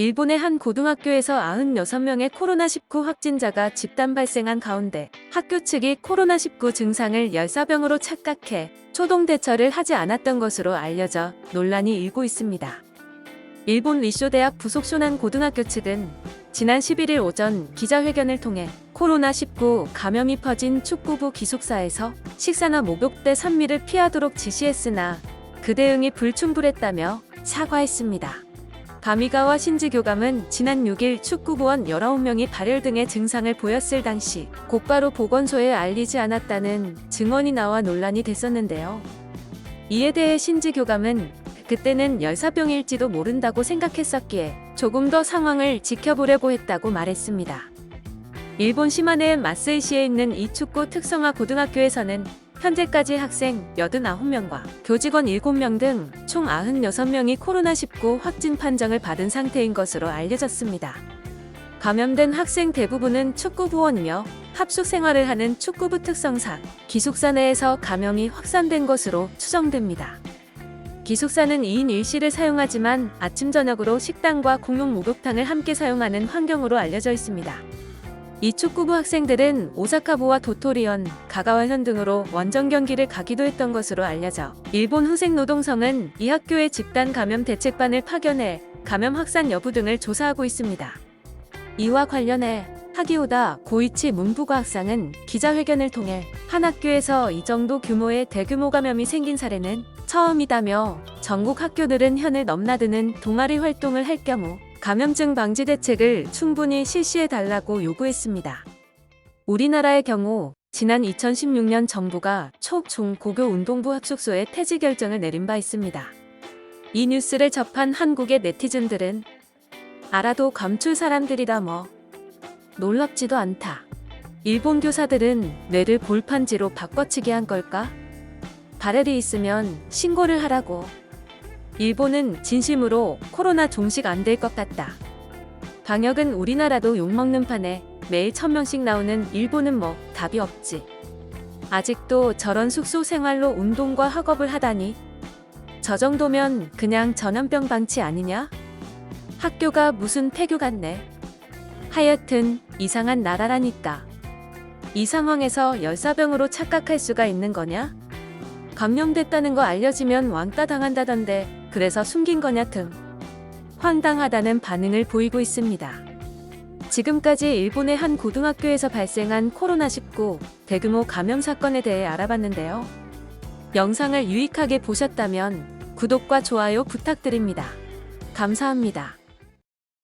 일본의 한 고등학교에서 96명의 코로나19 확진자가 집단 발생한 가운데 학교 측이 코로나19 증상을 열사병으로 착각해 초동 대처를 하지 않았던 것으로 알려져 논란이 일고 있습니다. 일본 리쇼대학 부속 쇼난 고등학교 측은 지난 11일 오전 기자회견을 통해 코로나19 감염이 퍼진 축구부 기숙사에서 식사나 목욕 때 산미를 피하도록 지시했으나 그 대응이 불충분했다며 사과했습니다. 가미가와 신지 교감은 지난 6일 축구부원 19명이 발열 등의 증상을 보였을 당시 곧바로 보건소에 알리지 않았다는 증언이 나와 논란이 됐었는데요. 이에 대해 신지 교감은 그때는 열사병일지도 모른다고 생각했었기에 조금 더 상황을 지켜보려고 했다고 말했습니다. 일본 시마네 마스이시에 있는 이 축구 특성화 고등학교에서는 현재까지 학생 89명과 교직원 7명 등 총 96명이 코로나19 확진 판정을 받은 상태인 것으로 알려졌습니다. 감염된 학생 대부분은 축구부원이며 합숙 생활을 하는 축구부 특성상 기숙사 내에서 감염이 확산된 것으로 추정됩니다. 기숙사는 2인 1실을 사용하지만 아침 저녁으로 식당과 공용 목욕탕을 함께 사용하는 환경으로 알려져 있습니다. 이 축구부 학생들은 오사카부와 도토리현, 가가와현 등으로 원정 경기를 가기도 했던 것으로 알려져 일본 후생노동성은 이 학교의 집단 감염 대책반을 파견해 감염 확산 여부 등을 조사하고 있습니다. 이와 관련해 하기오다 고이치 문부과학상은 기자회견을 통해 한 학교에서 이 정도 규모의 대규모 감염이 생긴 사례는 처음이다며 전국 학교들은 현을 넘나드는 동아리 활동을 할 경우 감염증 방지 대책을 충분히 실시해 달라고 요구했습니다. 우리나라의 경우 지난 2016년 정부가 초, 중, 고교 운동부 합숙소에 폐지 결정을 내린 바 있습니다. 이 뉴스를 접한 한국의 네티즌들은 알아도 감출 사람들이다 뭐 놀랍지도 않다. 일본 교사들은 뇌를 볼판지로 바꿔치기 한 걸까? 발열이 있으면 신고를 하라고. 일본은 진심으로 코로나 종식 안 될 것 같다. 방역은 우리나라도 욕먹는 판에 매일 천명씩 나오는 일본은 뭐 답이 없지. 아직도 저런 숙소 생활로 운동과 학업을 하다니. 저 정도면 그냥 전염병 방치 아니냐? 학교가 무슨 폐교 같네. 하여튼 이상한 나라라니까. 이 상황에서 열사병으로 착각할 수가 있는 거냐? 감염됐다는 거 알려지면 왕따 당한다던데 그래서 숨긴 거냐 등 황당하다는 반응을 보이고 있습니다. 지금까지 일본의 한 고등학교에서 발생한 코로나19 대규모 감염 사건에 대해 알아봤는데요. 영상을 유익하게 보셨다면 구독과 좋아요 부탁드립니다. 감사합니다.